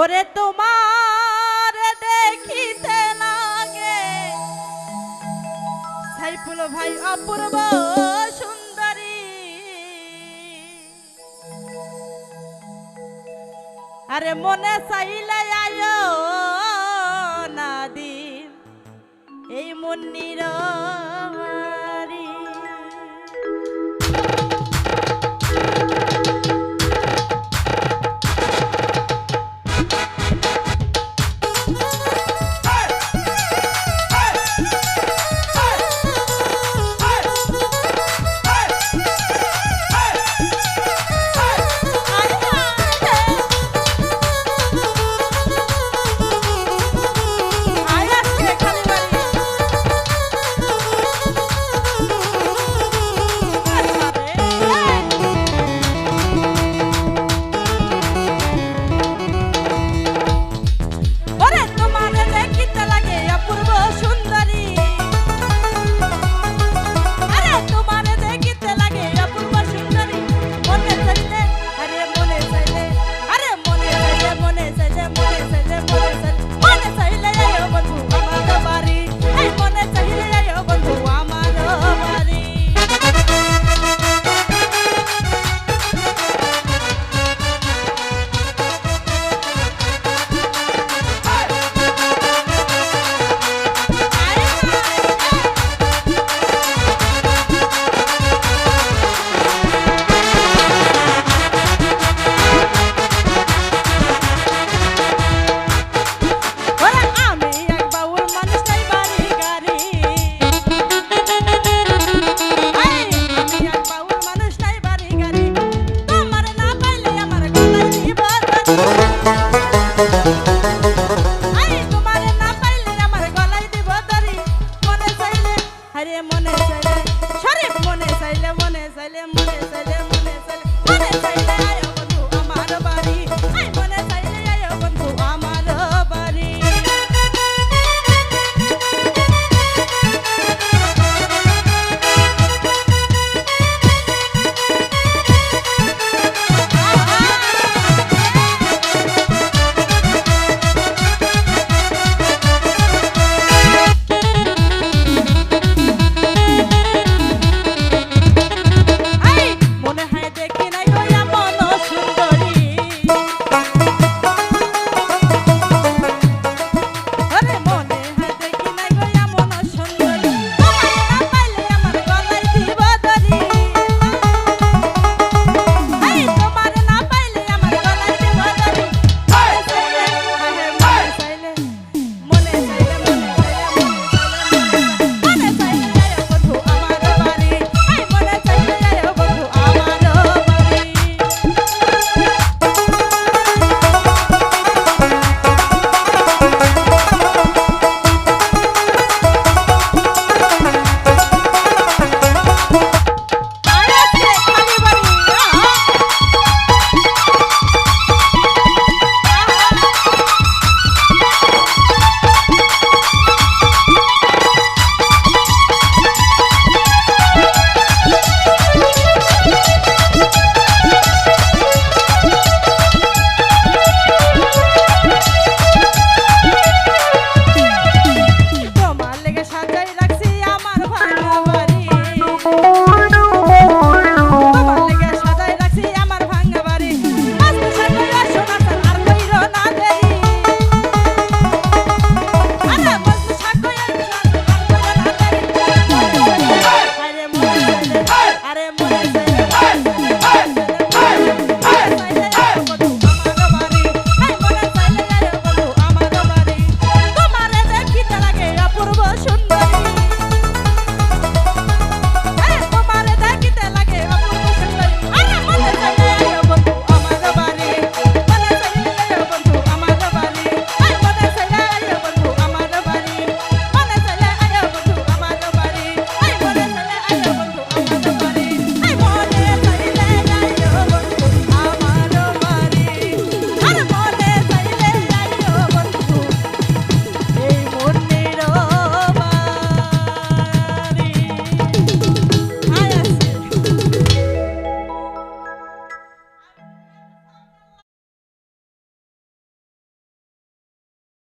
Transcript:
ওরে তোমার দেখিতে লাগে সাইফুল ভাই, অপূর্ব সুন্দরী আরে মনে চাইলে আয়ো না দিন এই মন্দির বাড়ি।